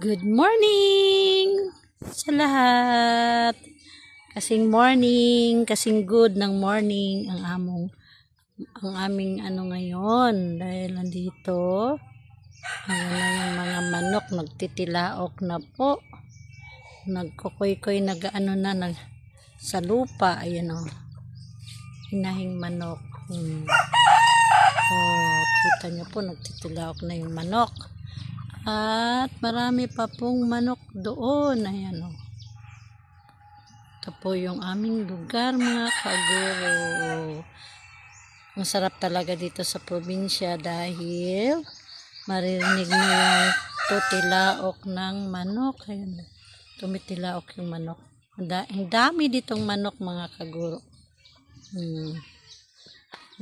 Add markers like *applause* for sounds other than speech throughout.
Good morning sa lahat. Kasing morning, kasing good ng morning ang among ang aming ano ngayon. Dahil nandito ano na yung mga manok nagtitilaok na po. Nagkukoy-koy nag ano na nag, sa lupa. Ayan o. Hinahing manok. Hmm. oh, kita nyo po nagtitilaok na yung manok at marami pa pong manok doon. Ayan o. Ito po yung aming lugar mga kaguro. Masarap talaga dito sa probinsya dahil maririnig mo yung tutilaok ng manok. Ayan. Tumitilaok yung manok. Ang da- ang dami ditong manok mga kaguro. Hmm.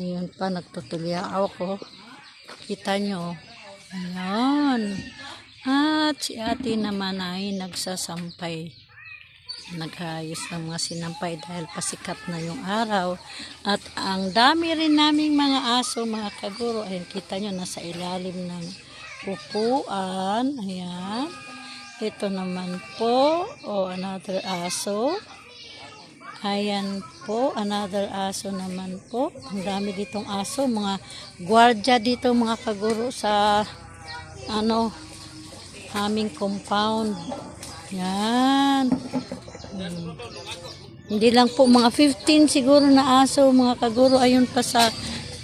Ngayon pa nagtutuliaok ko. Kita nyo. Ayan. At si ate naman ay nagsasampay. Naghayos ng mga sinampay dahil pasikat na yung araw. At ang dami rin naming mga aso, mga kaguro. Ayan, kita nyo, nasa ilalim ng upuan. Ayan. Ito naman po, o another aso. Ayan po, another aso naman po. Ang dami ditong aso, mga gwardya dito mga kaguro sa ano, aming compound. Yan. Hmm. Hindi lang po, mga 15 siguro na aso, mga kaguro, ayun pa sa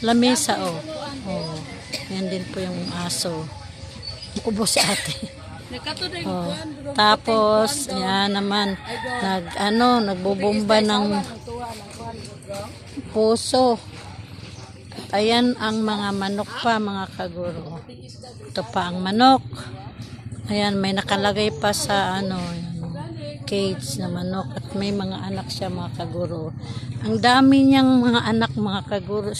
lamesa, oh. oh. Yan din po yung aso. Kubo si ate. Oh. Tapos, yan naman, nag, ano, nagbubomba ng puso. Ayan ang mga manok pa, mga kaguro. Ito pa ang manok. Ayan, may nakalagay pa sa, ano, cage na manok. At may mga anak siya, mga kaguro. Ang dami niyang mga anak, mga kaguro.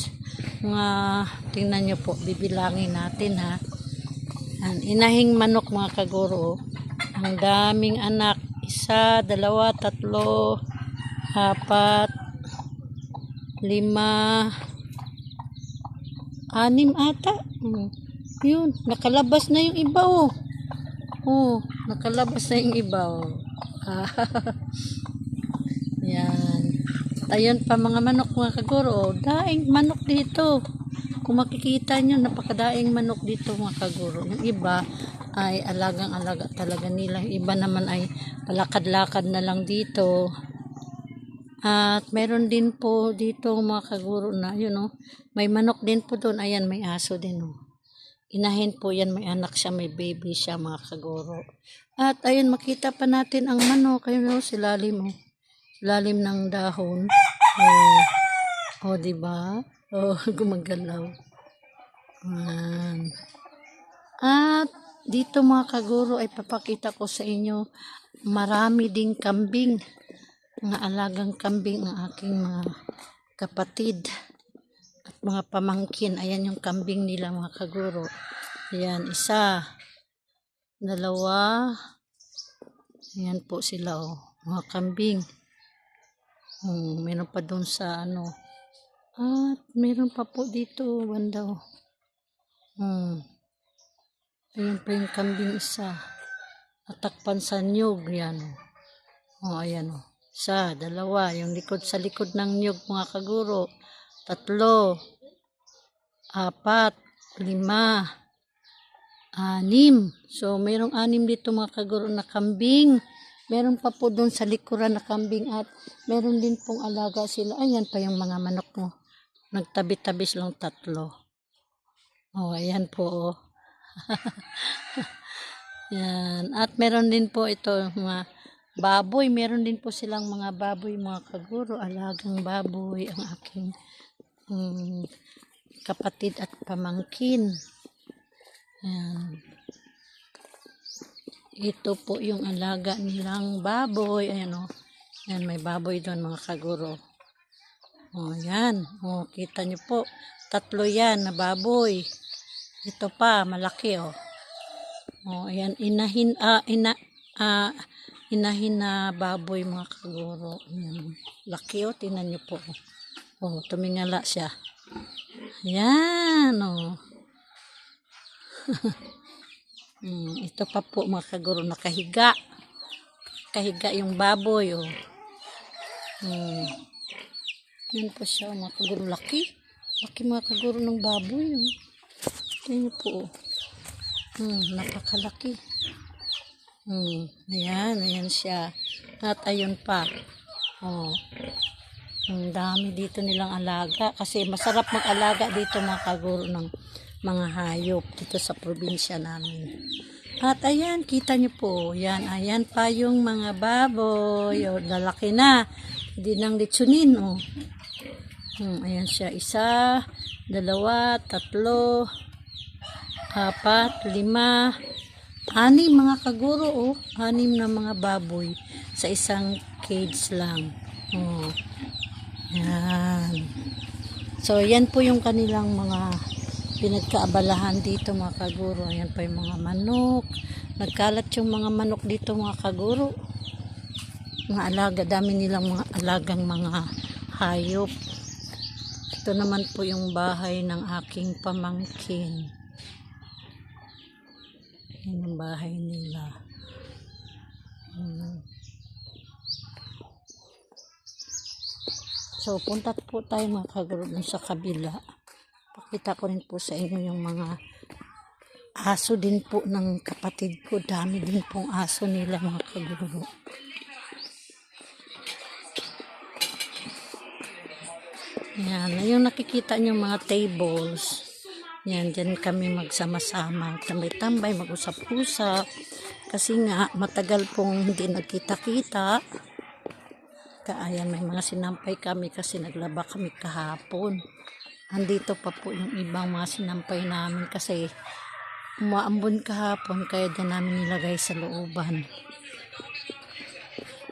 Mga, tingnan niyo po, bibilangin natin, ha. Yan, inahing manok mga kaguro. Ang daming anak. Isa, dalawa, tatlo, apat, lima, anim ata. Hmm. Yun, nakalabas na yung iba oh. Oh, nakalabas na yung iba oh. *laughs* Yan. At ayun pa mga manok mga kaguro. Oh. Daing manok dito. Kung makikita nyo, napakadaing manok dito mga kaguro. Yung iba ay alagang-alaga talaga nila. Yung iba naman ay palakad-lakad na lang dito. At meron din po dito mga kaguro na, yun know, may manok din po doon. Ayan, may aso din. Oh. Inahin po yan, may anak siya, may baby siya mga kaguro. At ayun, makita pa natin ang manok. Ayun, oh, silalim. Oh. Silalim ng dahon. Oh, oh di ba? Oh, *laughs* gumagalaw. Ayan. At dito mga kaguro ay papakita ko sa inyo marami ding kambing. Mga alagang kambing ang aking mga kapatid at mga pamangkin. Ayan yung kambing nila mga kaguro. Ayan, isa, dalawa, ayan po sila oh, mga kambing. Hmm, meron pa doon sa ano, at meron pa po dito, banda oh. Hmm. Ayun pa yung kambing isa. Atakpan sa nyug, yan oh. Oh, ayan oh. Isa, dalawa, yung likod sa likod ng nyug, mga kaguro. Tatlo, apat, lima, anim. So, mayroong anim dito mga kaguro na kambing. Meron pa po doon sa likuran na kambing at meron din pong alaga sila. Ayan pa yung mga manok mo. Nagtabi-tabi silang tatlo. Oh, ayan po. Oh. *laughs* Yan. At meron din po ito mga baboy. Meron din po silang mga baboy, mga kaguro. Alagang baboy ang aking mm, kapatid at pamangkin. Yan. Ito po yung alaga nilang baboy. Ayan o. Yan, may baboy doon mga kaguro. O, yan. O, kita nyo po. Tatlo yan na baboy. Ito pa, malaki o. O, ayan. Inahin, ah, ina, ah, inahin na baboy mga kaguro. Ayan. Laki o, tinan nyo po. O, tumingala siya. Yan o. *laughs* Mm, ito pa po mga kaguro nakahiga. Kahiga yung baboy. Oh. Mm. Yan po siya mga kaguro. Laki. Laki mga kaguro ng baboy. Oh. Tingnan po. Oh. Hmm, napakalaki. Hmm, ayan, ayan siya. At ayun pa. Oh. Ang dami dito nilang alaga kasi masarap mag-alaga dito mga kaguro ng mga hayop dito sa probinsya namin. At ayan, kita niyo po, yan, ayan pa yung mga baboy, o lalaki na, hindi nang litsunin, oh. Hmm, ayan siya, isa, dalawa, tatlo, apat, lima, anim mga kaguro, oh. Anim na mga baboy sa isang cage lang. Oh. Yan. So, yan po yung kanilang mga pinagkaabalahan dito mga kaguro. Ayan pa yung mga manok. Nagkalat yung mga manok dito mga kaguro. Mga alaga, dami nilang mga alagang mga hayop. Ito naman po yung bahay ng aking pamangkin. Yan yung bahay nila. So, punta po tayo mga kaguro dun sa kabila. Pakita ko rin po sa inyo yung mga aso din po ng kapatid ko. Dami din pong aso nila mga kaguro. Yan, yung nakikita nyo mga tables. Yan, dyan kami magsama-sama. Tambay-tambay, mag-usap-usap. Kasi nga, matagal pong hindi nagkita-kita. Kaayan, may mga sinampay kami kasi naglaba kami kahapon. Andito pa po yung ibang mga sinampay namin kasi umaambon kahapon kaya dyan namin nilagay sa looban.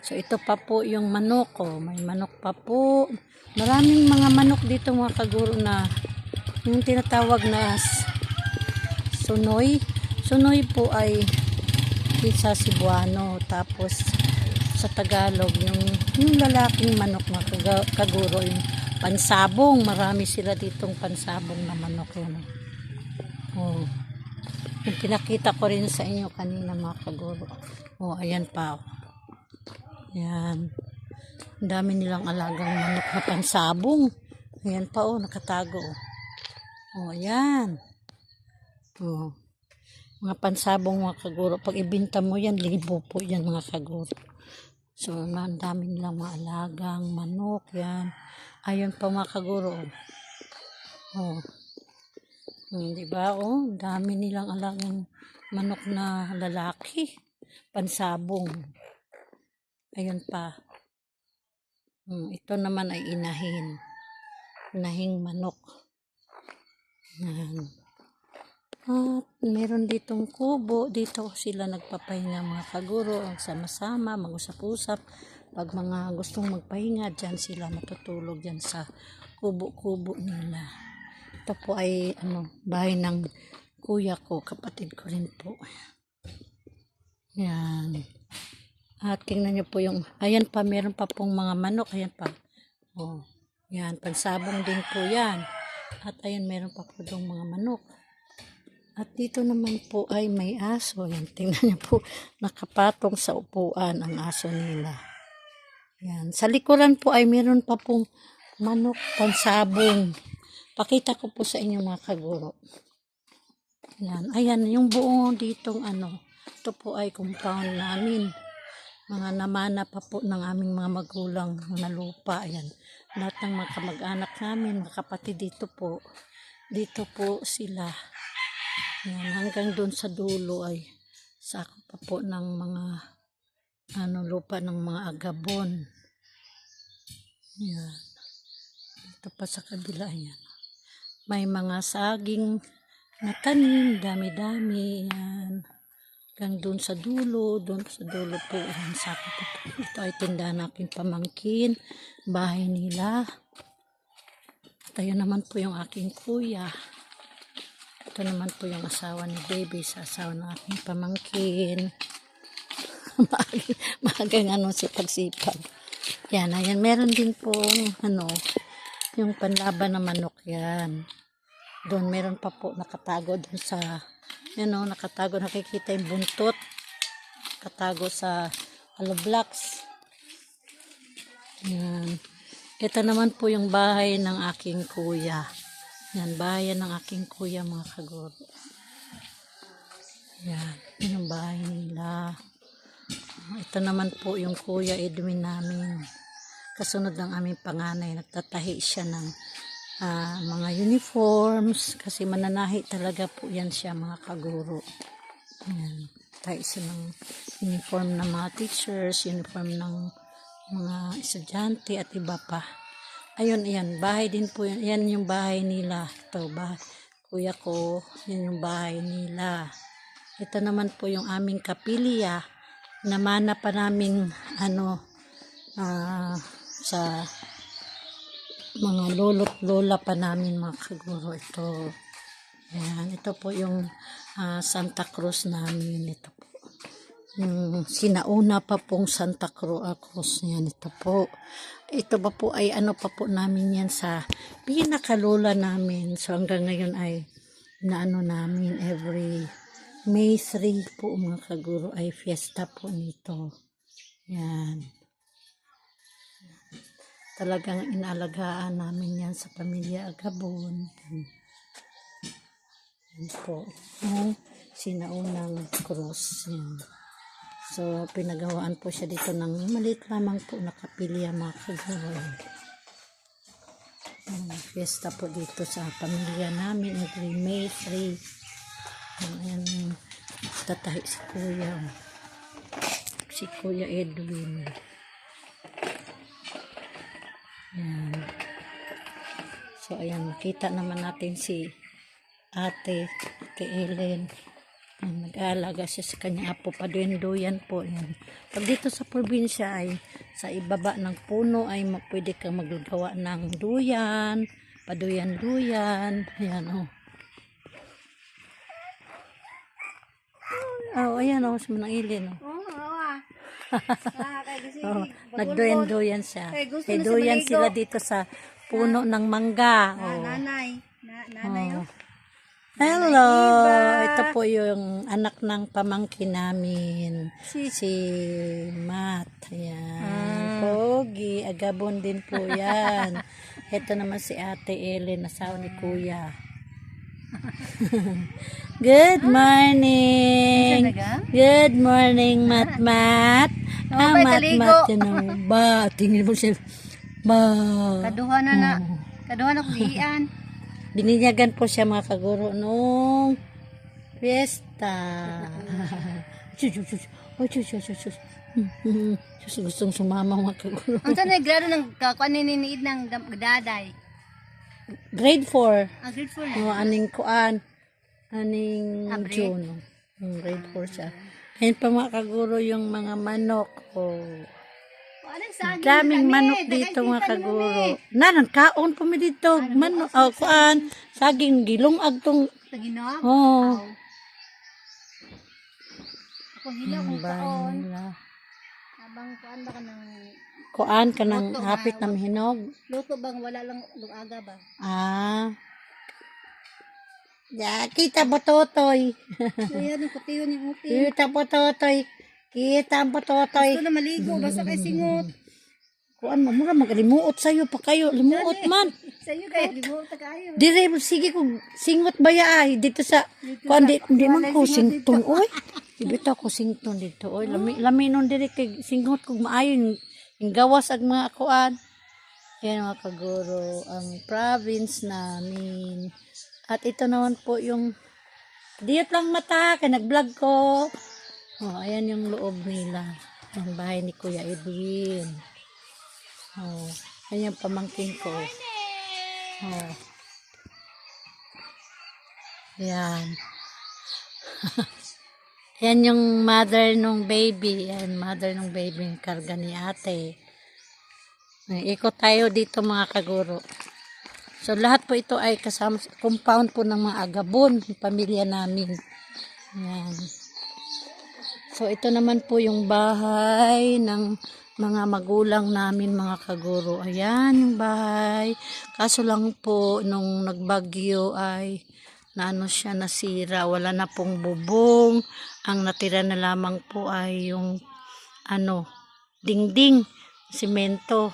So ito pa po yung manok ko. May manok pa po. Maraming mga manok dito mga kaguro na yung tinatawag na sunoy. Sunoy po ay isa Cebuano. Tapos sa Tagalog yung, yung lalaking manok mga kaguro yung pansabong. Marami sila ditong pansabong na manok yun. Oh. Yung pinakita ko rin sa inyo kanina mga kaguro. Oh, ayan pa. oh. Yan. Ang dami nilang alagang manok na pansabong. Ayan pa oh, nakatago. Oh, oh ayan. Oh. Mga pansabong mga kaguro. Pag ibinta mo yan, libo po yan mga kaguro. So, ang dami nilang mga alagang manok yan. Ayun pa mga kaguro. Oh. Hmm, di ba? Oh, dami nilang alagang manok na lalaki. Pansabong. Ayun pa. Hmm, ito naman ay inahin. Inahing manok. Yan. At meron ditong kubo. Dito sila nagpapahinga mga kaguro. Ang sama-sama, mag-usap-usap. Pag mga gustong magpahinga, dyan sila matutulog dyan sa kubo-kubo nila. Ito po ay ano, bahay ng kuya ko, kapatid ko rin po. Yan. At tingnan niyo po yung, ayan pa, meron pa pong mga manok, ayan pa. Oh, yan, pansabong din po yan. At ayan, meron pa po dong mga manok. At dito naman po ay may aso. Yan, tingnan niyo po, *laughs* nakapatong sa upuan ang aso nila. Yan, sa likuran po ay meron pa pong manok pansabong. Pakita ko po sa inyo mga kaguro. Yan, ayan, yung buong ditong ano, ito po ay compound namin mga namana pa po ng aming mga magulang na lupa. Ayan. Lahat ng mga kamag-anak namin, mga kapatid dito po. Dito po sila. Ayan. Hanggang doon sa dulo ay sako pa po ng mga ano lupa ng mga agabon. Ayan. Dito pa sa kabila. Ayan. May mga saging na tanim, dami-dami. Ayan hanggang doon sa dulo, doon sa dulo po, ang sako po. Ito ay tindahan ng aking pamangkin, bahay nila. At ayun naman po yung aking kuya. Ito naman po yung asawa ni baby sa asawa ng aking pamangkin. *laughs* Maagang- ano si pagsipag. Yan, ayan. Meron din po ano, yung panlaban na manok yan. Doon meron pa po nakatago doon sa Yan o, nakatago. Nakikita yung buntot. Nakatago sa hollow blocks. Yan. Ito naman po yung bahay ng aking kuya. Yan, bahay ng aking kuya mga kaguro. Yan, yun yung bahay nila. Ito naman po yung kuya Edwin namin. Kasunod ng aming panganay, nagtatahi siya ng ah, mga uniforms kasi mananahi talaga po yan siya mga kaguro. Yan, tahi siya ng uniform ng mga teachers, uniform ng mga estudyante at iba pa. Ayun, ayan, bahay din po yan. Yan yung bahay nila. Ito, bahay. Kuya ko, yan yung bahay nila. Ito naman po yung aming kapilya. Namana pa namin, ano, ah, sa mga lolo't lola pa namin mga kaguro. Ito, yan. Ito po yung ah, Santa Cruz namin. Ito po. Yung sinauna pa pong Santa Cruz. Yan, ito po. Ito pa po ay ano pa po namin yan sa pinakalola namin. So hanggang ngayon ay naano namin every May 3 po mga kaguro ay fiesta po nito. Yan. Talagang inalagaan namin yan sa pamilya Agabon. Yan. Po. Yung sinaunang cross. Yan. So, pinagawaan po siya dito ng maliit lamang po na kapilya mga kaguro. Yan. Fiesta po dito sa pamilya namin every May 3. Ayan, tatahi si Kuya. Si Kuya Edwin. Ayan. So, ayan, makita naman natin si ate, ate Ellen. Nag-aalaga siya sa kanya apo. Paduyan-duyan po. Ayan. Pag dito sa probinsya ay sa ibaba ng puno ay pwede kang magagawa ng duyan, paduyan-duyan. Ayan, oh. Oh, ayan oh, sa manang ilin oh. Oo, oo ah. Ah, kaya kasi Oh, nagduyan-duyan siya. Eh, gusto May na sa duyan maligo. sila dito sa puno ng mangga. Ah, Oh. nanay. Na, nanay Oh. oh. Hello! Iba. Ito po yung anak ng pamangkin namin. Si- Si Matt. Ayan. Ah. Pogi. Agabon din po yan. Ito naman si Ate Ellen, asawa ni Kuya. *laughs* Good morning! Good morning, Mat Mat. Oh, Ah, ba'y Mat taligo? Mat. Yan ang *laughs* ba. Tingin mo siya. Ba. Kaduha na na. Kaduha na kong iyan. Bininyagan po siya mga kaguro nung fiesta. Sus. *laughs* Hmm, hmm. Sus, gustong sumama mga kaguro. Ang na grado ng kakuan niniid ng daday? Grade 4. Ang grade 4 na. O, aning kuan. Aning Abre? June. Hmm, grade 4 siya. Ayun pa mga kaguro yung mga manok. Oh. Daming manok dito mga kaguro. Nanan, kaon po mi dito. Manok. Oh, kuan. Saging gilong agtong. Taginog? Oh. Ako hila kung kaon. Habang kuan ba ka ng Kuan ka ng Luto, hapit ah, na hinog. luto bang wala lang lugaga ba? Ah. Ya, kita po totoy. Kaya nung kutiyon yung uti. Kita po totoy. Kita po totoy. Gusto na maligo. Basta kay singot. Kuan mo, mura magalimuot sa'yo pa kayo. Limuot man. *laughs* Sa'yo kaya limuot na kayo. Dire, sige ko, singot ba ya ay, dito sa, kuan di, di man ko sington, oy. Ibita ko sington dito, oy. Lami, lami nun dire kay singot ko maayo yung, yung gawas ag mga kuan. Yan mga kaguro, ang province namin. At ito naman po yung, diyot lang mata, kaya nag-vlog ko. Oh, ayan yung loob nila. Ang bahay ni Kuya Edwin. Oh, ayan yung pamangkin ko. Oh. Yan. *laughs* Yan yung mother nung baby. Yan, mother nung baby. Karga ni ate. Ikot tayo dito mga kaguro. So, lahat po ito ay kasama sa compound po ng mga agabon, pamilya namin. Yan. So, ito naman po yung bahay ng mga magulang namin, mga kaguro. Ayan yung bahay. Kaso lang po, nung nagbagyo ay na ano siya nasira. Wala na pong bubong. Ang natira na lamang po ay yung ano, dingding, simento.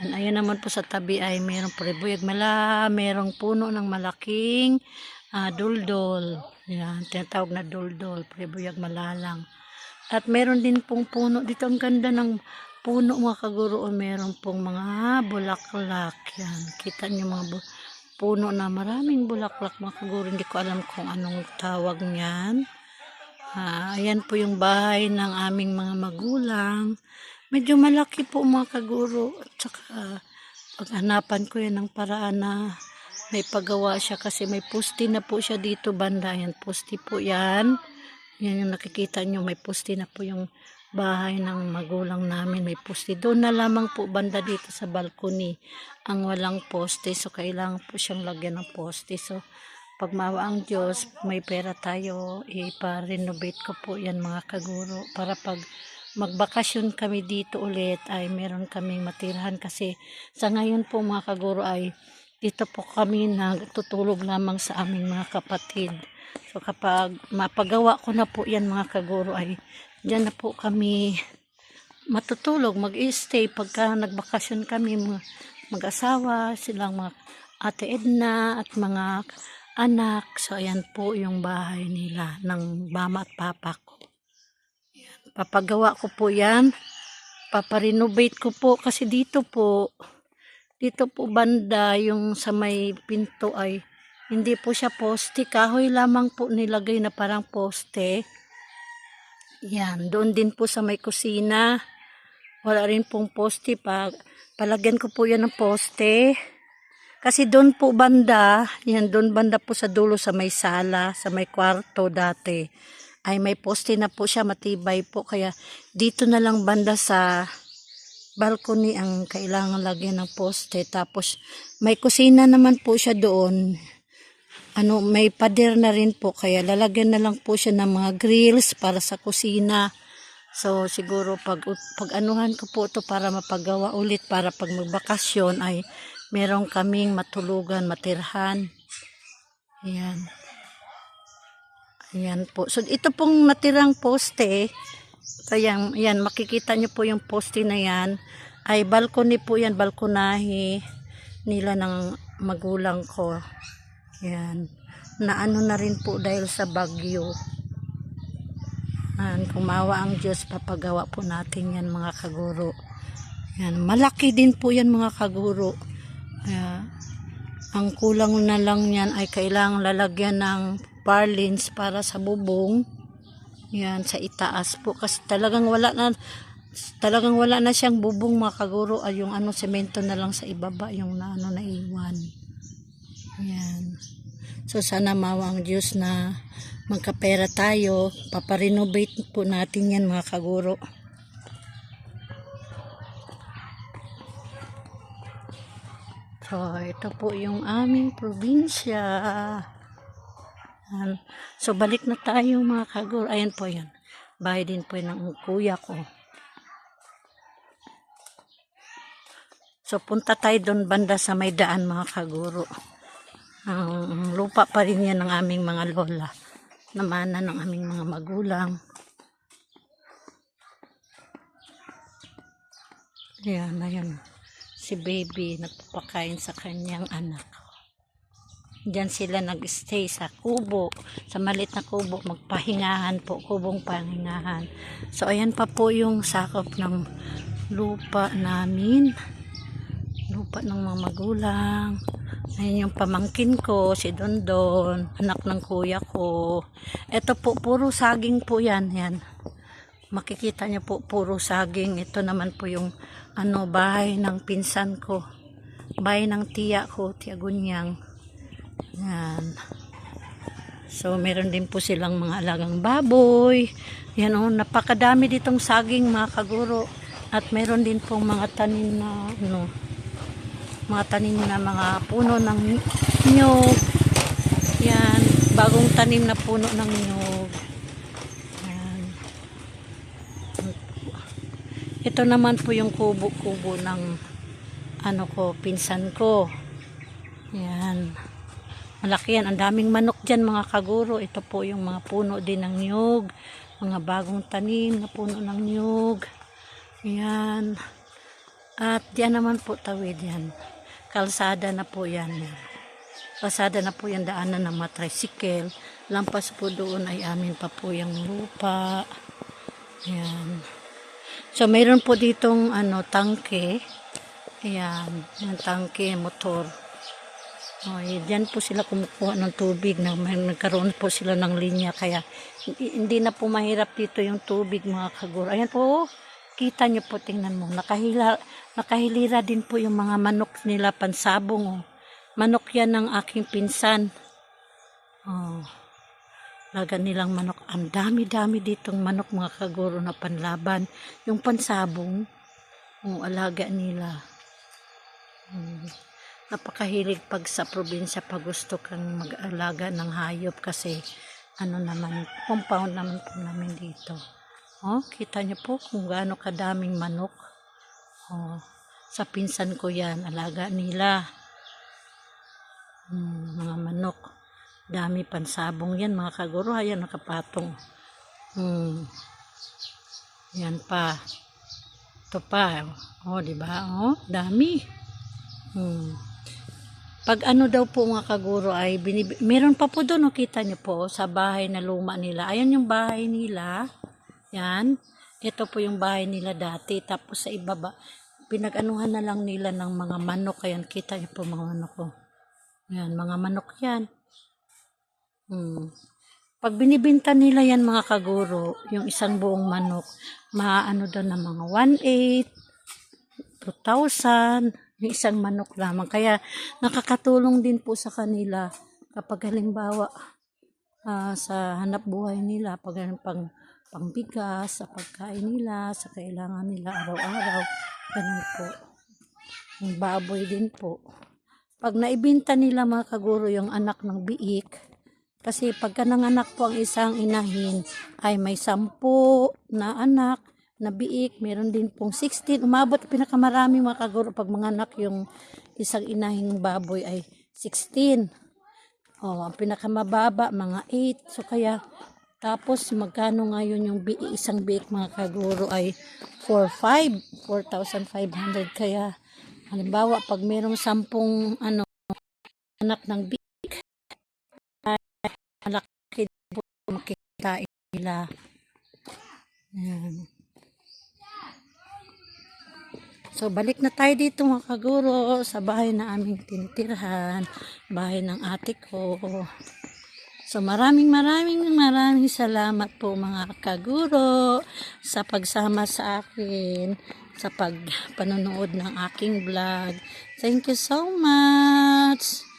Yan, ayan naman po sa tabi ay mayroong puribuyag mala, mayroong puno ng malaking ah, duldol. Yan, tinatawag na duldol, puribuyag malalang. At meron din pong puno dito. Ang ganda ng puno mga kaguro. O meron pong mga bulaklak. Yan, kita niyo mga bu- puno na maraming bulaklak mga kaguro. Hindi ko alam kung anong tawag niyan. Ah, ayan po yung bahay ng aming mga magulang. Medyo malaki po mga kaguro. At paghanapan ko yan ng paraan na may pagawa siya kasi may pusti na po siya dito banda. Yan, pusti po yan. Yan yung nakikita nyo, may pusti na po yung bahay ng magulang namin. May pusti. Doon na lamang po banda dito sa balcony ang walang poste. So, kailangan po siyang lagyan ng poste. So, pag maawa ang Diyos, may pera tayo, ipa-renovate ko po yan mga kaguro para pag magbakasyon kami dito ulit ay meron kaming matirahan kasi sa ngayon po mga kaguro ay dito po kami nagtutulog lamang sa aming mga kapatid. So kapag mapagawa ko na po yan mga kaguro ay dyan na po kami matutulog, mag-stay pagka nagbakasyon kami mag-asawa, silang mga ate Edna at mga anak. So ayan po yung bahay nila ng mama at papa ko. Papagawa ko po yan. Paparenovate ko po kasi dito po dito po banda yung sa may pinto ay hindi po siya poste. Kahoy lamang po nilagay na parang poste. Yan. Doon din po sa may kusina. Wala rin pong poste. Pa, palagyan ko po yan ng poste. Kasi doon po banda, yan doon banda po sa dulo sa may sala, sa may kwarto dati. Ay may poste na po siya, matibay po. Kaya dito na lang banda sa balcony ang kailangan lagyan ng poste. Tapos may kusina naman po siya doon. Ano, may pader na rin po. Kaya lalagyan na lang po siya ng mga grills para sa kusina. So siguro pag, pag anuhan ko po ito para mapagawa ulit para pag magbakasyon ay meron kaming matulugan, matirhan. Ayan. Ayan po. So ito pong natirang poste, ayan, ayan, makikita nyo po yung poste na yan, ay balcony po yan, balkonahe nila ng magulang ko. Ayan. Naano na rin po dahil sa bagyo. Ayan, kumawa ang Diyos, papagawa po natin yan mga kaguro. Yan, malaki din po yan mga kaguro. Kaya, ang kulang na lang yan ay kailangang lalagyan ng parlins para sa bubong. Yan, sa itaas po. Kasi talagang wala na, talagang wala na siyang bubong mga kaguro. Ay yung ano, semento na lang sa ibaba, yung na, ano, naiwan. Yan. So, sana mawa ang Diyos na magkapera tayo. Paparenovate po natin yan mga kaguro. So, ito po yung aming probinsya. Ayan. So, balik na tayo mga kaguro. Ayan po yan. Bahay din po ng kuya ko. So, punta tayo doon banda sa may daan mga kaguro. Ang lupa pa rin yan ng aming mga lola. Namana ng aming mga magulang. Ayan, ayan. Si baby nagpapakain sa kanyang anak. Diyan sila nag-stay sa kubo. Sa malit na kubo, magpahingahan po. Kubong pahingahan. So, ayan pa po yung sakop ng lupa namin. Lupa ng mga magulang. Ayan yung pamangkin ko, si Dondon, anak ng kuya ko. Ito po, puro saging po yan. Yan. Makikita niyo po, puro saging. Ito naman po yung ano, bahay ng pinsan ko. Bahay ng tiya ko, tiya Gunyang. Yan. So, meron din po silang mga alagang baboy. Yan o, napakadami ditong saging mga kaguro. At meron din pong mga tanim na, ano, mga tanim na mga puno ng nyog. Yan, bagong tanim na puno ng nyog. Yan. Ito naman po yung kubo-kubo ng ano ko, pinsan ko. Yan. Malaki yan. Ang daming manok dyan mga kaguro. Ito po yung mga puno din ng niyog. Mga bagong tanim na puno ng niyog. Yan. At yan naman po tawid yan. Kalsada na po yan. Kalsada na po yan daanan ng mga tricycle. Lampas po doon ay amin pa po yung lupa. Yan. So, mayroon po ditong ano, tangke. Ayan, yung tangke, motor. O, eh, dyan po sila kumukuha ng tubig. Na, nagkaroon po sila ng linya. Kaya, hindi, na po mahirap dito yung tubig, mga kaguro. Ayan po, oh. Kita nyo po, tingnan mo. Nakahila, nakahilira din po yung mga manok nila pansabong. Oh. Manok yan ng aking pinsan. Oh. Laga nilang manok. Ang dami-dami ditong manok mga kaguro na panlaban. Yung pansabong, yung alaga nila. Hmm. Napakahilig pag sa probinsya pag gusto kang mag-alaga ng hayop kasi ano naman, compound naman po namin dito. Oh, kita niyo po kung gaano kadaming manok. Oh, sa pinsan ko yan, alaga nila. Hmm, mga manok. Dami pansabong yan, mga kaguro. Ayan, nakapatong. Hmm. Yan pa. Ito pa. Oh, di ba? Oh, dami. Hmm. Pag ano daw po mga kaguro ay binib- meron pa po doon, oh, kita niyo po, sa bahay na luma nila. Ayan yung bahay nila. Yan. Ito po yung bahay nila dati. Tapos sa ibaba, pinag-anuhan na lang nila ng mga manok. Ayan, kita niyo po mga manok ko. Yan, mga manok yan. Hmm. Pag binibinta nila yan mga kaguro, yung isang buong manok, maano daw ng mga 1.8, 2,000, yung isang manok lamang. Kaya nakakatulong din po sa kanila kapag halimbawa ah, sa hanap buhay nila, pag pang pangbigas, sa pagkain nila, sa kailangan nila araw-araw. Ganun po. Yung baboy din po. Pag naibinta nila mga kaguro yung anak ng biik, kasi pagka nanganak po ang isang inahin, ay may sampu na anak na biik, meron din pong 16. Umabot pinakamarami mga kaguro pag manganak yung isang inahing baboy ay 16. Oh, ang pinakamababa mga 8. So kaya tapos magkano ngayon yung bi isang biik mga kaguro ay 4,500, 4,500 kaya halimbawa pag merong sampung ano anak ng biik ay malaki po makikita nila. So, balik na tayo dito mga kaguro sa bahay na aming tinitirhan, bahay ng ate ko. So, maraming maraming maraming salamat po mga kaguro sa pagsama sa akin sa pagpanonood ng aking vlog. Thank you so much!